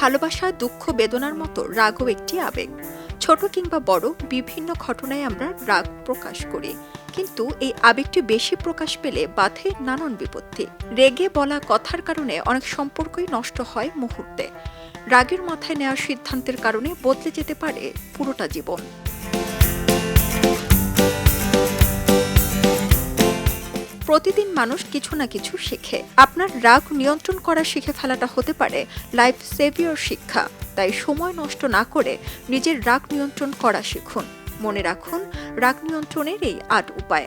ভালোবাসা, দুঃখ, বেদনার মতো রাগও একটি আবেগ। ছোট কিংবা বড়, বিভিন্ন ঘটনায় আমরা রাগ প্রকাশ করি। কিন্তু এই আবেগটি বেশি প্রকাশ পেলে বাধে নানান বিপত্তি। রেগে বলা কথার কারণে অনেক সম্পর্কই নষ্ট হয় মুহূর্তে। রাগের মাথায় নেওয়া সিদ্ধান্তের কারণে বদলে যেতে পারে পুরোটা জীবন। প্রতিদিন মানুষ কিছু না কিছু শেখে। আপনার রাগ নিয়ন্ত্রণ করা শিখে ফেলাটা হতে পারে লাইফ সেভিয়র শিক্ষা। তাই সময় নষ্ট না করে নিজের রাগ নিয়ন্ত্রণ করা শিখুন। মনে রাখুন, রাগ নিয়ন্ত্রণের এই আট উপায়।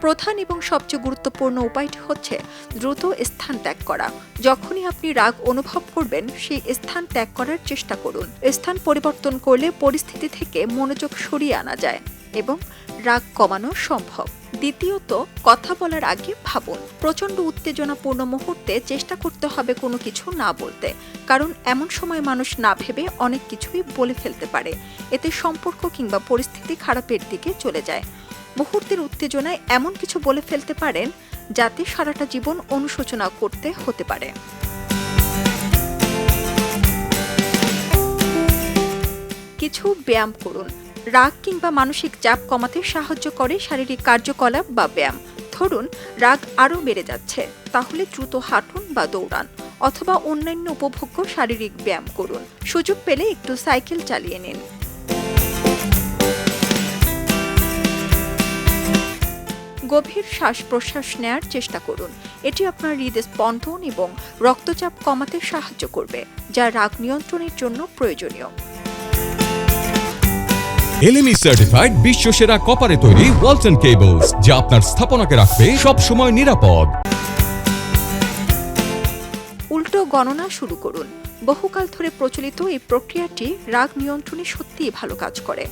প্রধান এবং সবচেয়ে গুরুত্বপূর্ণ উপায়টি হচ্ছে দ্রুত স্থান ত্যাগ করা। যখনই আপনি রাগ অনুভব করবেন, সেই স্থান ত্যাগ করার চেষ্টা করুন। স্থান পরিবর্তন করলে পরিস্থিতি থেকে মনোযোগ সরিয়ে আনা যায় এবং রাগ কমানো সম্ভব। দ্বিতীয়ত, কথা বলার আগে ভাবুন। প্রচণ্ড উত্তেজনাপূর্ণ মুহূর্তে চেষ্টা করতে হবে কোনো কিছু না বলতে। কারণ এমন সময় মানুষ না ভেবে অনেক কিছুই বলে ফেলতে পারে। এতে সম্পর্ক কিংবা পরিস্থিতি খারাপের দিকে চলে যায়। মুহূর্তের উত্তেজনায় এমন কিছু বলে ফেলতে পারেন যাতে সারাটা জীবন অনুশোচনা করতে হতে পারে। কিছু ব্যায়াম করুন। রাগ কিংবা মানসিক চাপ কমাতে সাহায্য করে শারীরিক কার্যকলাপ বা ব্যায়াম। ধরুন, রাগ আরও বেড়ে যাচ্ছে, তাহলে দ্রুত হাঁটুন বা দৌড়ান অথবা অন্যান্য উপভোগ্য শারীরিক ব্যায়াম করুন। সুযোগ পেলে একটু সাইকেল চালিয়ে নিন। গভীর শ্বাস প্রশ্বাস নেয়ার চেষ্টা করুন। এটি আপনার হৃদস্পন্দন এবং রক্তচাপ কমাতে সাহায্য করবে যা রাগ নিয়ন্ত্রণের জন্য প্রয়োজনীয়। এলএমই সার্টিফাইড বিশ্ব সেরা কপারে তৈরি ওয়ালটন কেবলস যা আপনার স্থাপনাকে রাখবে সব সময় নিরাপদ। উল্টো গণনা শুরু করুন। বহুকাল ধরে প্রচলিত এই প্রক্রিয়াটি রাগ নিয়ন্ত্রণে সত্যিই ভালো কাজ করে।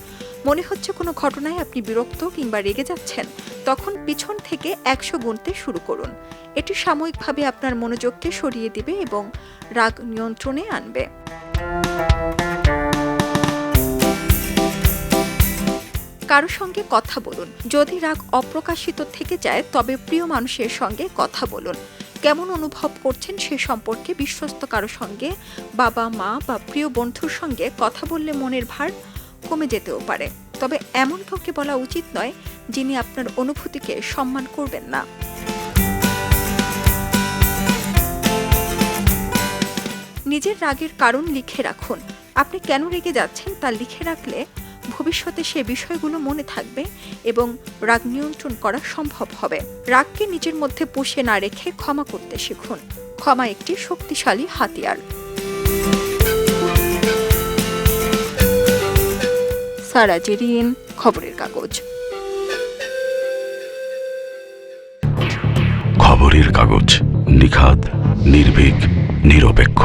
মনে হচ্ছে কোনো ঘটনায় আপনি বিরক্ত কিংবা রেগে যাচ্ছেন, তখন পিছন থেকে একশো গুনতে শুরু করুন। এটি সাময়িকভাবে আপনার মনোযোগকে সরিয়ে দিবে এবং রাগ নিয়ন্ত্রণে আনবে। কারও সঙ্গে কথা বলুন। যদি রাগ অপ্রকাশিত থেকে যায়, তবে প্রিয় মানুষের সঙ্গে কথা বলুন। কেমন অনুভব করছেন সে সম্পর্কে বিশ্বস্ত কারও সঙ্গে? বাবা, মা বা প্রিয় বন্ধুর সঙ্গে কথা বললে মনের ভার কমে যেতেও পারে। তবে এমন কাউকে বলা উচিত নয় যিনি আপনার অনুভূতিকে সম্মান করবেন না। নিজের রাগের কারণ লিখে রাখুন। আপনি কেন রেগে যাচ্ছেন তা লিখে রাখলে ভবিষ্যতে সে বিষয়গুলো মনে থাকবে এবং রাগ নিয়ন্ত্রণ করা সম্ভব হবে। রাগকে নিজের মধ্যে পুষে না রেখে ক্ষমা করতে শিখুন। ক্ষমা একটি শক্তিশালী হাতিয়ার। সারা জেরিন খবরের কাগজ। খবরের কাগজ নিখাত নির্ভীক নিরপেক্ষ।